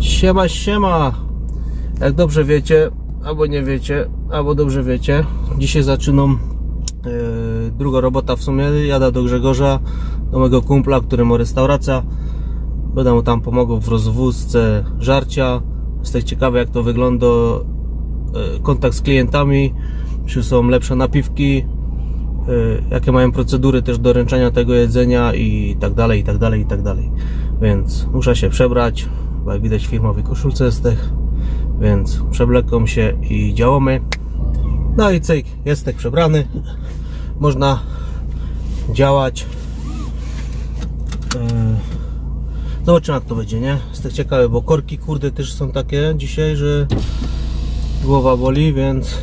Siema, siema. Jak dobrze wiecie, albo nie wiecie, albo dobrze wiecie, dzisiaj zaczynam yy, druga robota w sumie. Jadę do Grzegorza, do mojego kumpla, który ma restauracja. Będę mu tam pomogł w rozwózce żarcia. Jesteś ciekawy jak to wygląda. Yy, kontakt z klientami, czy są lepsze napiwki, yy, jakie mają procedury też doręczania tego jedzenia i tak dalej, i tak dalej, i tak dalej. Więc muszę się przebrać, bo jak widać firmowej koszulce jestem, więc przewlekam się i działamy. No i cyk, jestem przebrany. Można działać. Yy, Zobaczymy jak to będzie, nie? Jestem ciekawy, bo korki kurde też są takie dzisiaj, że głowa boli, więc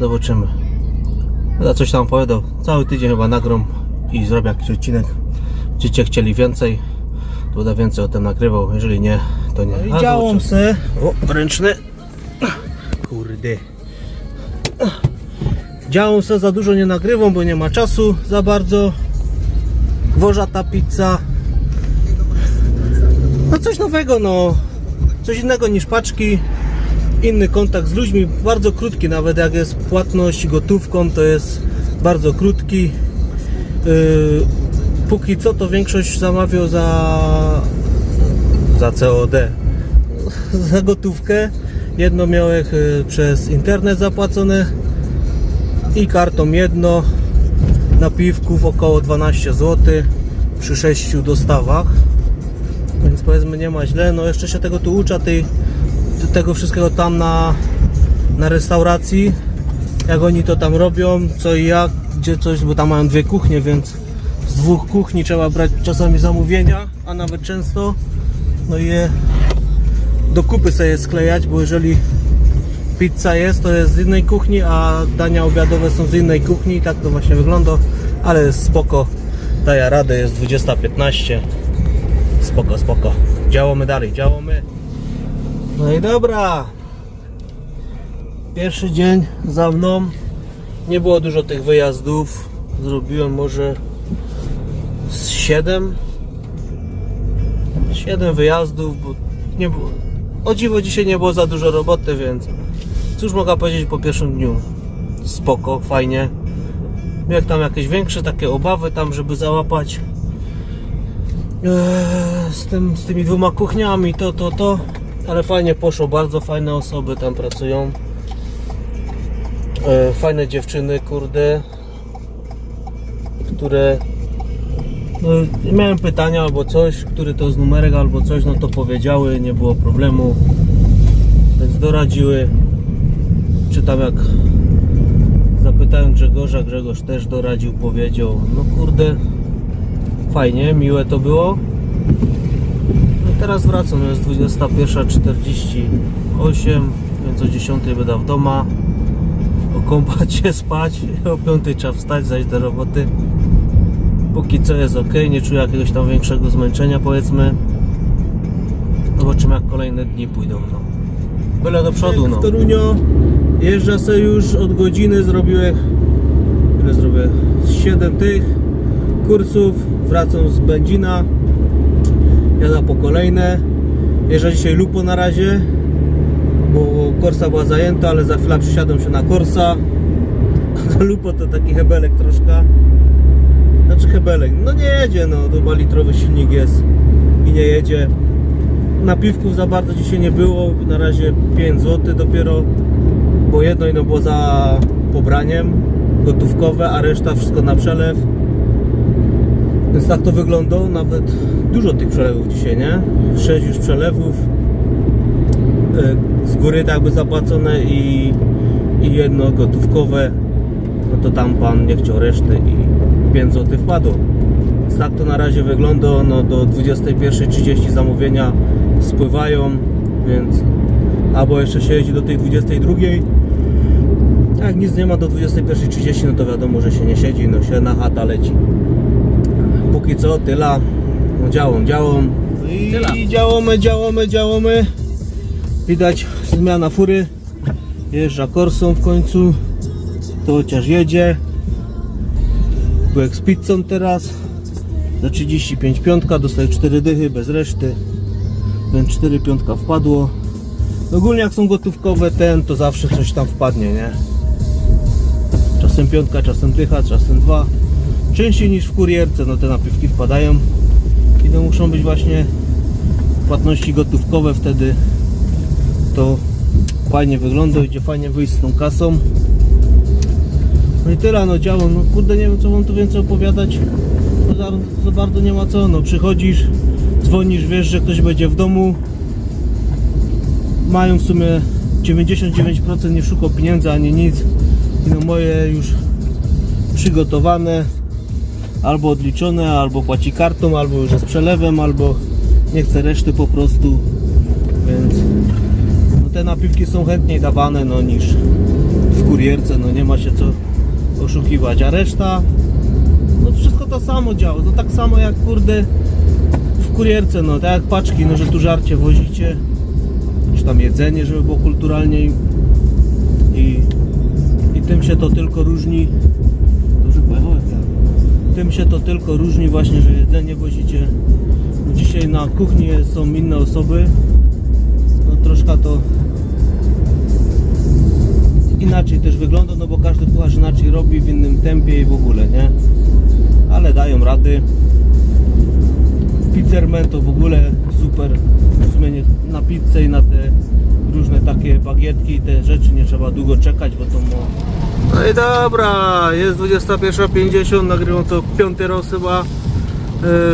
zobaczymy. Ja coś tam opowiadał. Cały tydzień chyba nagrom i zrobię jakiś odcinek. Będziecie chcieli więcej, będę więcej o tym nagrywał. Jeżeli nie, to nie. No i działam zobaczymy. O, ręczny. Kurde. Działam se za dużo nie nagrywam, bo nie ma czasu za bardzo. Wożata pizza. No coś nowego, no. Coś innego niż paczki. Inny kontakt z ludźmi, bardzo krótki, nawet jak jest płatność gotówką, to jest bardzo krótki. Yy, póki co to większość zamawiał za za COD za gotówkę. Jedno miałem yy, przez internet zapłacone i kartą jedno napiwków około 12 zł przy 6 dostawach. Więc powiedzmy nie ma źle. No jeszcze się tego tu ucza tej, tego wszystkiego tam na, na restauracji. Jak oni to tam robią, co i jak, gdzie coś, bo tam mają dwie kuchnie, więc dwóch kuchni trzeba brać czasami zamówienia, a nawet często. No je do kupy sobie sklejać, bo jeżeli pizza jest, to jest z innej kuchni, a dania obiadowe są z innej kuchni i tak to właśnie wygląda, ale jest spoko, daje radę, jest 20.15 spoko, spoko. Działamy dalej, działamy. No i dobra. Pierwszy dzień za mną. Nie było dużo tych wyjazdów. Zrobiłem może 7 7 wyjazdów, bo nie było o dziwo dzisiaj nie było za dużo roboty, więc cóż mogę powiedzieć po pierwszym dniu? Spoko, fajnie. Jak tam jakieś większe takie obawy tam, żeby załapać? Eee, z, tym, z tymi dwoma kuchniami, to, to, to, ale fajnie poszło, bardzo fajne osoby tam pracują. Eee, fajne dziewczyny, kurde, które no, miałem pytania albo coś, który to z numerek albo coś, no to powiedziały, nie było problemu, więc doradziły. Czy tam jak zapytałem Grzegorza, Grzegorz też doradził, powiedział, no kurde, fajnie, miłe to było. No teraz wracam, jest 21.48, więc o 10 będę w doma. Okąpać się, spać, o 5 trzeba wstać, zajść do roboty. Póki co jest ok, nie czuję jakiegoś tam większego zmęczenia powiedzmy. Zobaczymy jak kolejne dni pójdą. No. Byle do przodu no. W Torunio jeżdżę sobie już od godziny, zrobiłem ile zrobię? Z 7 tych kursów, wracam z Będzina, jadę po kolejne. Jeżdżę dzisiaj Lupo na razie, bo Korsa była zajęta, ale za chwilę przysiadam się na Korsa. Lupo to taki hebelek troszkę. Znaczy hebelek, no nie jedzie, no ma litrowy silnik jest i nie jedzie. Napiwków za bardzo dzisiaj nie było, na razie 5 zł dopiero, bo jedno ino było za pobraniem gotówkowe, a reszta wszystko na przelew. Więc tak to wygląda, nawet dużo tych przelewów dzisiaj, nie? 6 już przelewów e, z góry tak by zapłacone i, i jedno gotówkowe no to tam pan nie chciał reszty i 5 zł wpadło więc tak to na razie wygląda, no do 21.30 zamówienia spływają, więc albo jeszcze się jeździ do tej 22.00 jak nic nie ma do 21.30 no to wiadomo, że się nie siedzi, no się na chata leci póki co tyle. No działam, działam. I Tyle. działamy, działamy, działamy. Widać zmiana fury. Jeżdża korsą w końcu. To chociaż jedzie. Byłem z pizzą teraz. Za 35 piątka dostaję 4 dychy bez reszty. Więc 4 piątka wpadło. Ogólnie jak są gotówkowe ten, to zawsze coś tam wpadnie, nie? Czasem piątka, czasem dycha, czasem dwa. Częściej niż w kurierce, no te napiwki wpadają. I to muszą być właśnie płatności gotówkowe, wtedy to fajnie wygląda, idzie fajnie wyjść z tą kasą. Tyle, no działo, no kurde nie wiem co wam tu więcej opowiadać, no za, za bardzo nie ma co, no przychodzisz, dzwonisz, wiesz, że ktoś będzie w domu, mają w sumie 99% nie szuka pieniędzy ani nic. I no moje już przygotowane albo odliczone, albo płaci kartą, albo już z przelewem, albo nie chce reszty po prostu. Więc no te napiwki są chętniej dawane no niż w kurierce, no nie ma się co oszukiwać, a reszta no wszystko to samo działa, to tak samo jak kurde w kurierce, no tak jak paczki, no że tu żarcie wozicie czy tam jedzenie, żeby było kulturalniej. I, i tym się to tylko różni. Dobrze pojechałeś, tak? tym się to tylko różni właśnie, że jedzenie wozicie. Dzisiaj na kuchni są inne osoby. No troszkę to inaczej też wygląda, no bo każdy kucharz inaczej robi w innym tempie i w ogóle, nie? Ale dają rady. Pizzerman to w ogóle super. W sumie nie, na pizzę i na te różne takie bagietki i te rzeczy nie trzeba długo czekać, bo to mo... No i dobra, jest 21.50, nagrywam to piąty raz chyba.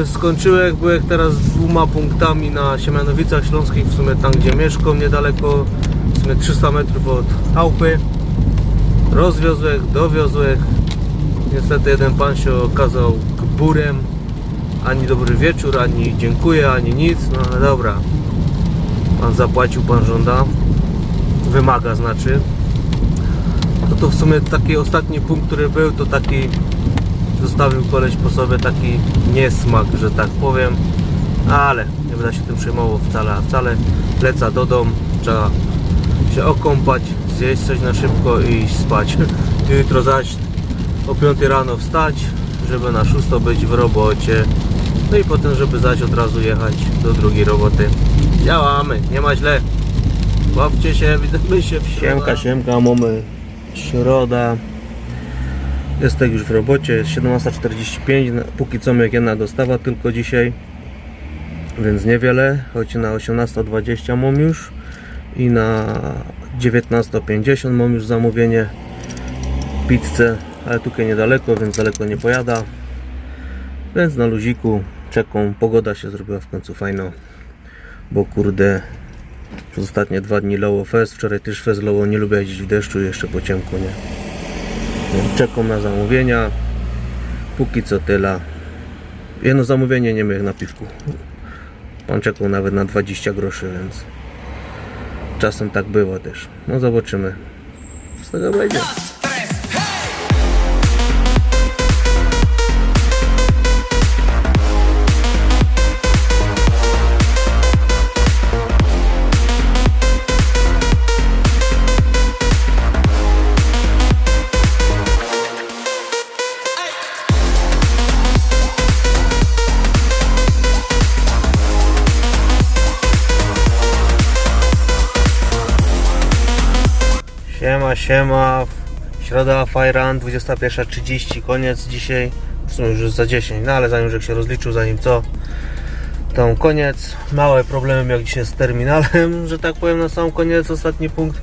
E, Skończyłem, byłem teraz z dwoma punktami na Siemianowicach Śląskich, w sumie tam gdzie mieszkam, niedaleko, w sumie 300 metrów od chałupy. Rozwiozłem, dowiozłem. Niestety jeden pan się okazał burem. Ani dobry wieczór, ani dziękuję, ani nic. No ale dobra. Pan zapłacił, pan żąda. Wymaga znaczy. No to w sumie taki ostatni punkt, który był, to taki zostawił koleś po sobie taki niesmak, że tak powiem. Ale nie będę się tym przejmował wcale, a wcale. Leca do domu, trzeba się okąpać, zjeść coś na szybko i iść spać. Jutro zaś o 5 rano wstać, żeby na 6 być w robocie. No i potem, żeby zaś od razu jechać do drugiej roboty. Działamy, nie ma źle. Bawcie się, widzimy się w Siemka, siemka, mamy środa. Jestem już w robocie, jest 17.45, na- póki co mnie jedna dostawa tylko dzisiaj, więc niewiele, choć na 18.20 mam już i na 19.50 mam już zamówienie pizzę, ale tutaj niedaleko, więc daleko nie pojada, więc na luziku czekam, pogoda się zrobiła w końcu fajna, bo kurde przez ostatnie dwa dni loło fest, wczoraj też fest loło, nie lubię jeździć w deszczu jeszcze po ciemku, nie? Więc Czekam na zamówienia. Póki co tyle. Jedno zamówienie nie miałem na piwku. Pan czekał nawet na 20 groszy, więc czasem tak bywa też. No zobaczymy. Co z tego będzie. Siema. Środa Fajran 21.30, koniec dzisiaj. W sumie już jest za 10, no ale zanim się rozliczył, zanim co, to koniec. Małe problemy jak dzisiaj z terminalem, że tak powiem na sam koniec, ostatni punkt,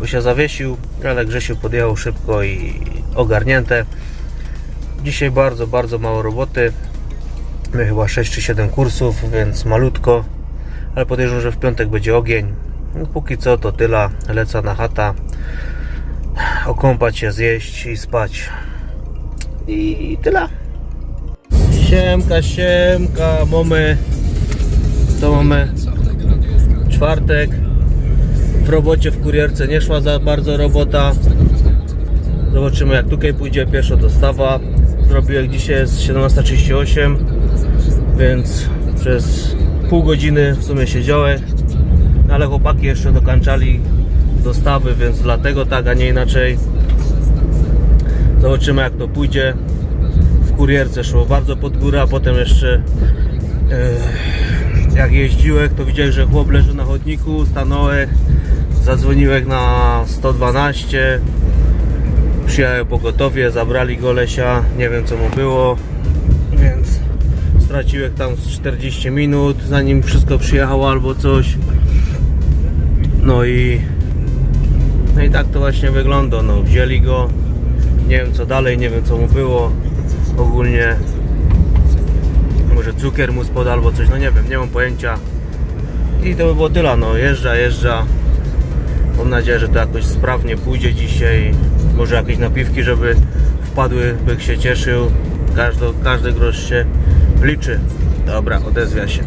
bo się zawiesił, ale Grzesiu podjechał szybko i ogarnięte. Dzisiaj bardzo, bardzo mało roboty. My chyba 6 czy 7 kursów, więc malutko, ale podejrzewam, że w piątek będzie ogień. No, póki co to tyle, lecę na chata, okąpać się, zjeść i spać. I tyle. Siemka, siemka, mamy, to mamy czwartek. W robocie w kurierce nie szła za bardzo robota. Zobaczymy jak tutaj pójdzie pierwsza dostawa. Zrobiłem dzisiaj jest 17.38, więc przez pół godziny w sumie siedziałem. No ale chłopaki jeszcze dokończali dostawy, więc dlatego tak, a nie inaczej. Zobaczymy jak to pójdzie. W kurierce szło bardzo pod górę, a potem jeszcze e, jak jeździłek, to widziałeś, że chłop leży na chodniku, stanąłem, zadzwoniłem na 112, przyjechałem pogotowie, zabrali go Lesia, nie wiem co mu było, więc straciłem tam z 40 minut, zanim wszystko przyjechało albo coś. No i no i tak to właśnie wygląda, no wzięli go, nie wiem co dalej, nie wiem co mu było, ogólnie może cukier mu spadł albo coś, no nie wiem, nie mam pojęcia. I to by było tyle, no jeżdża, jeżdża. Mam nadzieję, że to jakoś sprawnie pójdzie dzisiaj. Może jakieś napiwki, żeby wpadły, bych się cieszył. Każdy, każdy grosz się liczy. Dobra, odezwia się.